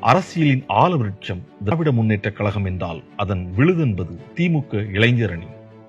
அரசியலின் ஆலவிருட்சம் திராவிட முன்னேற்ற கழகம் என்றால் அதன் விழுதென்பது திமுக இளைஞரணி.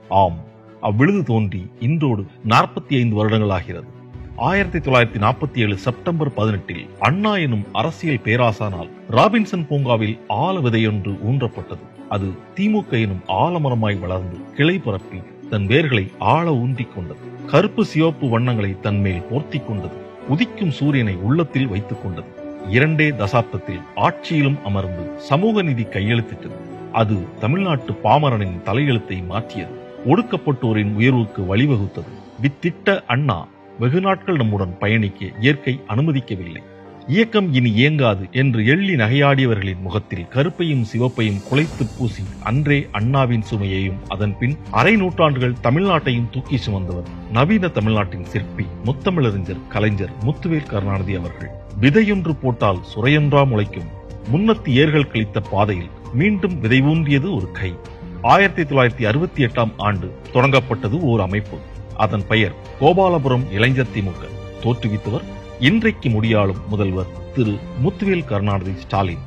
ஆம் அவ்விழுது தோன்றி இன்றோடு நாற்பத்தி ஐந்து வருடங்களாகிறது. ஆயிரத்தி தொள்ளாயிரத்தி நாற்பத்தி ஏழு செப்டம்பர் பதினெட்டில் அண்ணா எனும் அரசியல் பேராசானால் ராபின்சன் பூங்காவில் ஆல விதையொன்று ஊன்றப்பட்டது. அது திமுக எனும் ஆலமரமாய் வளர்ந்து கிளை பரப்பி தன் வேர்களை ஆழ ஊன்றிக் கொண்டது. கருப்பு சிவப்பு வண்ணங்களை தன்மேல் போர்த்தி கொண்டது. உதிக்கும் சூரியனை உள்ளத்தில் வைத்துக் கொண்டது. இரண்டே தசாப்தத்தில் ஆட்சியிலும் அமர்ந்து சமூக நீதி கையெழுத்திட்டது அது தமிழ்நாட்டு பாமரனின் தலையெழுத்தை மாற்றியது. ஒடுக்கப்பட்டோரின் உயர்வுக்கு வழிவகுத்தது. வித்திட்ட அண்ணா வெகு நாட்கள் நம்முடன் பயணிக்க இயற்கை அனுமதிக்கவில்லை. இயக்கம் இனி இயங்காது என்று எள்ளி நகையாடியவர்களின் முகத்தில் கருப்பையும் சிவப்பையும் குலைத்து பூசி அன்றே அண்ணாவின் சுமையையும் அதன் பின் அரை நூற்றாண்டுகள் தமிழ்நாட்டையும் தூக்கி சுமந்தவர் நவீன தமிழ்நாட்டின் சிற்பி முத்தமிழறிஞர் கலைஞர் முத்துவேல் கருணாநிதி அவர்கள். விதையொன்று போட்டால் சுரையொன்றா முளைக்கும். முன்னத்தி ஏர்கள் கழித்த பாதையில் மீண்டும் விதைவூன்றியது ஒரு கை. ஆயிரத்தி தொள்ளாயிரத்தி அறுபத்தி எட்டாம் ஆண்டு தொடங்கப்பட்டது ஓர் அமைப்பு. அதன் பெயர் கோபாலபுரம் இளைஞர் திமுக. தோற்றுவித்தவர் இன்றைக்கு முடியாளும் முதல்வர் திரு முத்துவேல் கருணாநிதி ஸ்டாலின்.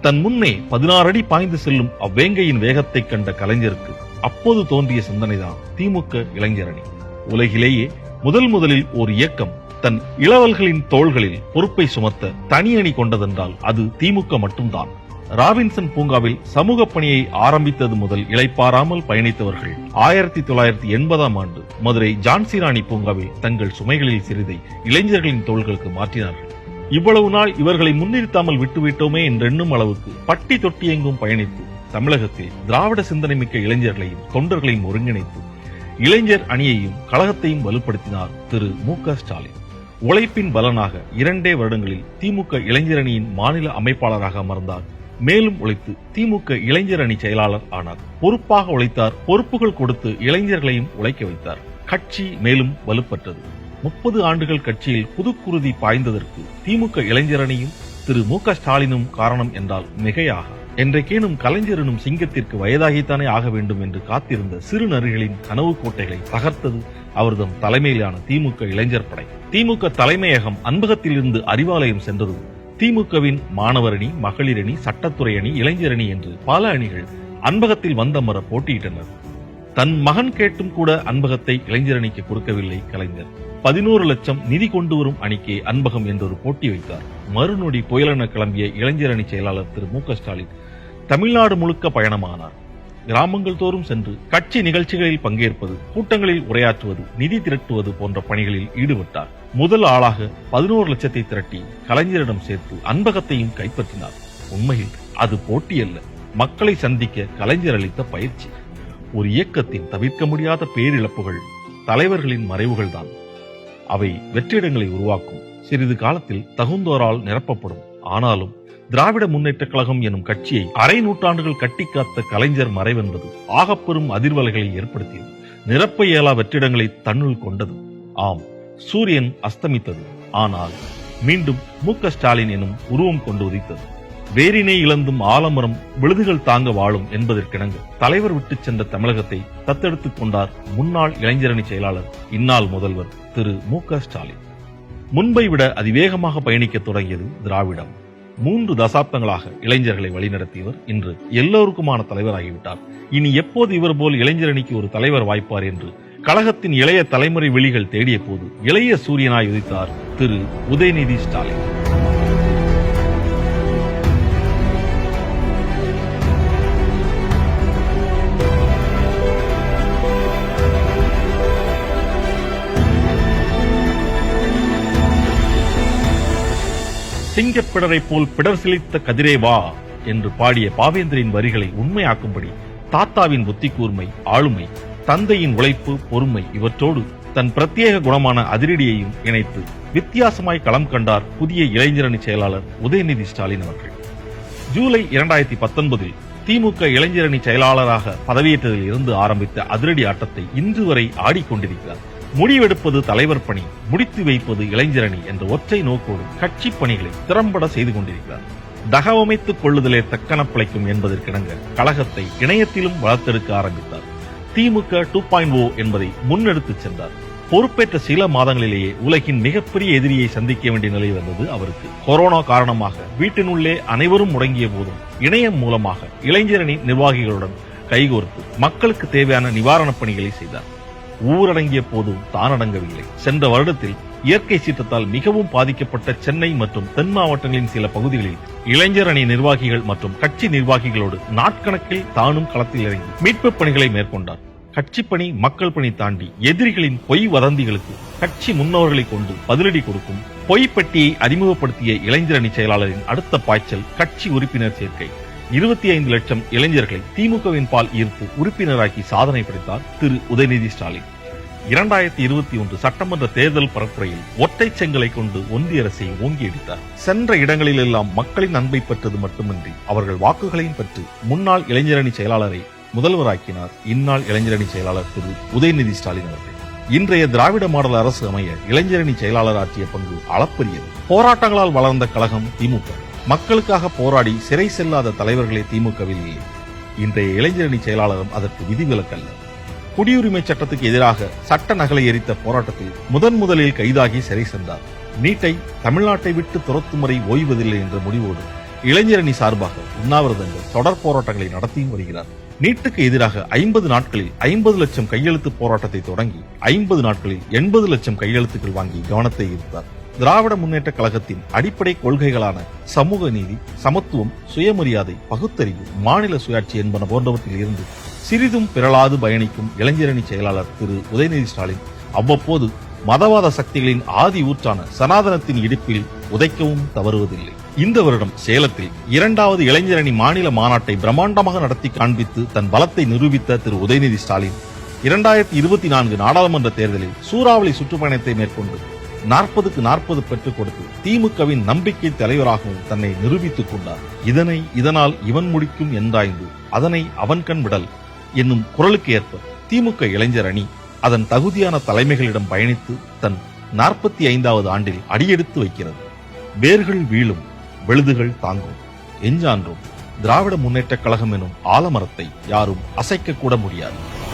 தன் முன்னே பதினாறு அடி பாய்ந்து செல்லும் அவ்வேங்கையின் வேகத்தை கண்ட கலைஞருக்கு அப்போது தோன்றிய சிந்தனைதான் திமுக இளைஞரணி. உலகிலேயே முதல் முதலில் ஒரு இயக்கம் தன் இளவல்களின் தோள்களில் பொறுப்பை சுமத்த தனியணி கொண்டதென்றால் அது திமுக மட்டும்தான். ராபின்சன் பூங்காவில் சமூக பணியை ஆரம்பித்தது முதல் இளைப்பாராமல் பயணித்தவர்கள் ஆயிரத்தி தொள்ளாயிரத்தி எண்பதாம் ஆண்டு மதுரை ஜான்சிராணி பூங்காவில் தங்கள் சுமைகளில் சிறிதை இளைஞர்களின் தோள்களுக்கு மாற்றினார்கள். இவ்வளவு நாள் இவர்களை முன்னிறுத்தாமல் விட்டுவிட்டோமே என்றெண்ணும் அளவுக்கு பட்டி தொட்டி எங்கும் பயணித்து தமிழகத்தில் திராவிட சிந்தனை மிக்க இளைஞர்களையும் தொண்டர்களையும் ஒருங்கிணைத்து இளைஞர் அணியையும் கழகத்தையும் வலுப்படுத்தினார் திரு மு க ஸ்டாலின். உழைப்பின் பலனாக இரண்டே வருடங்களில் திமுக இளைஞரணியின் மாநில அமைப்பாளராக அமர்ந்தார். மேலும் உழைத்து திமுக இளைஞர் அணி செயலாளர் ஆனார். பொறுப்பாக உழைத்தார். பொறுப்புகள் கொடுத்து இளைஞர்களையும் உழைக்க வைத்தார். கட்சி மேலும் வலுப்பெற்றது. முப்பது ஆண்டுகள் கட்சியில் புதுக்குருதி பாய்ந்ததற்கு திமுக இளைஞரணியும் திரு மு க ஸ்டாலினும் காரணம் என்றால் மிகையாக. என்றைக்கேனும் கலைஞரனும் சிங்கத்திற்கு வயதாகித்தானே ஆக வேண்டும் என்று காத்திருந்த சிறு நரிகளின் கனவு கோட்டைகளை தகர்த்தது அவர்தம் தலைமையிலான திமுக இளைஞர் படை. திமுக தலைமையகம் அன்பகத்திலிருந்து அறிவாலயம் சென்றது. திமுகவின் மாணவரணி மகளிரணி சட்டத்துறை அணி இளைஞர் அணி என்று பல அணிகள் அன்பகத்தில் வந்தமர போட்டியிட்டனர். தன் மகன் கேட்டும் கூட அன்பகத்தை இளைஞரணிக்கு கொடுக்கவில்லை கலைஞர். பதினோரு லட்சம் நிதி கொண்டு வரும் அணிக்கு அன்பகம் என்றொரு போட்டி வைத்தார். மறுநொடி புயலென கிளம்பிய இளைஞரணி செயலாளர் திரு மு க ஸ்டாலின் தமிழ்நாடு முழுக்க பயணமானார். கிராமங்கள் தோறும் சென்று கட்சி நிகழ்ச்சிகளில் பங்கேற்பது கூட்டங்களில் உரையாற்றுவது நிதி திரட்டுவது போன்ற பணிகளில் ஈடுபட்டார். முதல் ஆளாக பதினோரு லட்சத்தை திரட்டி கலைஞரிடம் சேர்த்து அன்பகத்தையும் கைப்பற்றினார். உண்மையில் அது போட்டி அல்ல மக்களை சந்திக்க கலைஞர் அளித்த பயிற்சி. ஒரு இயக்கத்தின் தவிர்க்க முடியாத பேரிழப்புகள் தலைவர்களின் மறைவுகள்தான் அவை வெற்றிடங்களை உருவாக்கும். சிறிது காலத்தில் தகுந்தோரால் நிரப்பப்படும். ஆனாலும் திராவிட முன்னேற்ற கழகம் எனும் கட்சியை அரை நூற்றாண்டுகள் கட்டிக்காத்த கலைஞர் மறைவென்பது ஆகப்பெரும் அதிர்வலைகளை ஏற்படுத்தியது. நிரப்ப இயலா வெற்றிடங்களை தன்னுள் கொண்டது. ஆம் சூரியன் அஸ்தமித்தது. ஆனால் மீண்டும் மு ஸ்டாலின் எனும் உருவம் கொண்டு உதித்தது. வேரினை இழந்தும் ஆலமரம் விழுதுகள் தாங்க வாழும் என்பதற்கிணங்க தலைவர் விட்டுச் சென்ற தமிழகத்தை தத்தெடுத்துக் கொண்டார் முன்னாள் இளைஞரணி செயலாளர் இந்நாள் முதல்வர் திரு மு ஸ்டாலின். முன்பை விட அதிவேகமாக பயணிக்கத் தொடங்கியது திராவிடம். மூன்று தசாப்தங்களாக இளைஞர்களை வழிநடத்தியவர் இன்று எல்லோருக்குமான தலைவராகிவிட்டார். இனி எப்போது இவர் போல் இளைஞரணிக்கு ஒரு தலைவர் வாய்ப்பார் என்று கழகத்தின் இளைய தலைமுறை விழிகள் தேடிய போது இளைய சூரியனாய் உதித்தார் திரு. உதயநிதி ஸ்டாலின். சிங்கப்பிடரை போல் பிடர் சிலித்த கதிரே வா என்று பாடிய பாவேந்திரின் வரிகளை உண்மையாக்கும்படி தாத்தாவின் புத்தி கூர்மை ஆளுமை தந்தையின் உழைப்பு பொறுமை இவற்றோடு தன் பிரத்யேக குணமான அதிரடியையும் இணைத்து வித்தியாசமாய் களம் கண்டார் புதிய இளைஞரணி செயலாளர் உதயநிதி ஸ்டாலின் அவர்கள். ஜூலை இரண்டாயிரத்தி பத்தொன்பதில் திமுக இளைஞரணி செயலாளராக பதவியேற்றதில் இருந்து ஆரம்பித்த அதிரடி ஆட்டத்தை இன்று வரை ஆடிக்கொண்டிருக்கிறார். முடிவெடுப்பது தலைவர் பணி முடித்து வைப்பது இளைஞரணி என்ற ஒற்றை நோக்கோடு கட்சி பணிகளை திறம்பட செய்து கொண்டிருக்கிறார். தகவமைத்துக் கொள்ளுதலே தக்கன பிழைக்கும் என்பதற்கிணங்க கழகத்தை இணையத்திலும் வளர்த்தெடுக்க ஆரம்பித்தார். திமுக டூ பாயிண்ட் ஓ என்பதை முன்னெடுத்துச் சென்றார். பொறுப்பேற்ற சில மாதங்களிலேயே உலகின் மிகப்பெரிய எதிரியை சந்திக்க வேண்டிய நிலை வந்தது அவருக்கு. கொரோனா காரணமாக வீட்டினுள்ளே அனைவரும் முடங்கிய போதும் இணையம் மூலமாக இளைஞரணி நிர்வாகிகளுடன் கைகோர்த்து மக்களுக்கு தேவையான நிவாரணப் பணிகளை செய்தார். ஊரடங்கிய போதும் தான் அடங்கவில்லை. சென்ற வருடத்தில் இயற்கை சீற்றத்தால் மிகவும் பாதிக்கப்பட்ட சென்னை மற்றும் தென் மாவட்டங்களின் சில பகுதிகளில் இளைஞர் அணி நிர்வாகிகள் மற்றும் கட்சி நிர்வாகிகளோடு நாட்கணக்கில் தானும் களத்தில் இறங்கி மீட்பு பணிகளை மேற்கொண்டார். கட்சி பணி மக்கள் பணி தாண்டி எதிரிகளின் பொய் வதந்திகளுக்கு கட்சி முன்னோர்களை கொண்டு பதிலடி கொடுக்கும் பொய்ப்பட்டியை அறிமுகப்படுத்திய அறிமுகப்படுத்திய இளைஞரணி செயலாளரின் அடுத்த பாய்ச்சல் கட்சி உறுப்பினர் சேர்க்கை. இருபத்தி ஐந்து லட்சம் இளைஞர்களை திமுகவின் பால் ஈர்ப்பு உறுப்பினராக்கி சாதனை படைத்தார் திரு உதயநிதி ஸ்டாலின். இரண்டாயிரத்தி இருபத்தி ஒன்று சட்டமன்ற தேர்தல் பரப்புரையில் ஒற்றை செங்கலை கொண்டு ஒன்றிய அரசை ஓங்கி அடித்தார். சென்ற இடங்களிலெல்லாம் மக்களின் அன்பை பெற்றது மட்டுமின்றி அவர்கள் வாக்குகளையும் பெற்று முன்னாள் இளைஞரணி செயலாளரை முதல்வராக்கினார் இந்நாள் இளைஞரணி செயலாளர் திரு உதயநிதி ஸ்டாலின் அவர்கள். இன்றைய திராவிட மாடல் அரசு அமைய இளைஞரணி செயலாளர் ஆற்றிய பங்கு அளப்பரியது. போராட்டங்களால் வளர்ந்த கழகம் திமுக. மக்களுக்காக போராடி சிறை செல்லாத தலைவர்களே திமுகவில் இல்லை இன்றைய இளைஞரணி செயலாளரும் அதற்கு விதிவிலக்கல்ல. குடியுரிமை சட்டத்துக்கு எதிராக சட்ட நகலை எரித்த போராட்டத்தில் முதன் முதலில் கைதாகி சிறை சென்றார். நீட்டை தமிழ்நாட்டை விட்டு துரத்தும் முறை ஓய்வதில்லை என்ற முடிவோடு இளைஞரணி சார்பாக உண்ணாவிரதங்கள் தொடர் போராட்டங்களை நடத்தியும் வருகிறார். நீட்டுக்கு எதிராக ஐம்பது நாட்களில் ஐம்பது லட்சம் கையெழுத்து போராட்டத்தை தொடங்கி ஐம்பது நாட்களில் எண்பது லட்சம் கையெழுத்துக்கள் வாங்கி கவனத்தை ஈர்த்தார். திராவிட முன்னேற்ற கழகத்தின் அடிப்படை கொள்கைகளான சமூக நீதி சமத்துவம் சுயமரியாதை பகுத்தறிவு மாநில சுயாட்சி என்பன போன்றவற்றில் இருந்து சிறிதும் பிறளாது பயணிக்கும் இளைஞரணி செயலாளர் திரு. உதயநிதி ஸ்டாலின் அவ்வப்போது மதவாத சக்திகளின் ஆதி ஊற்றான சனாதனத்தின் இடுப்பில் உதைக்கவும் தவறுவதில்லை. இந்த வருடம் சேலத்தில் இரண்டாவது இளைஞரணி மாநில மாநாட்டை பிரம்மாண்டமாக நடத்தி காண்பித்து தன் பலத்தை நிரூபித்த திரு. உதயநிதி ஸ்டாலின் இரண்டாயிரத்தி இருபத்தி நான்கு நாடாளுமன்ற தேர்தலில் சூறாவளி சுற்றுப்பயணத்தை மேற்கொண்டு நாற்பதுக்கு நாற்பது பெற்றுக் கொடுத்து திமுகவின் நம்பிக்கை தலைவராகவும் தன்னை நிரூபித்துக் கொண்டார். இதனை இதனால் இவன் முடிக்கும் என்றாய்ந்து அதனை அவன் கண் விடல் என்னும் குரலுக்கு ஏற்ப திமுக இளைஞர் அணி அதன் தகுதியான தலைமைகளிடம் பயணித்து தன் நாற்பத்தி ஐந்தாவது ஆண்டில் அடியெடுத்து வைக்கிறது. வேர்கள் வீழும் விழுதுகள் தாங்கும். எஞ்சான்றும் திராவிட முன்னேற்றக் கழகம் எனும் ஆலமரத்தை யாரும் அசைக்க கூட முடியாது.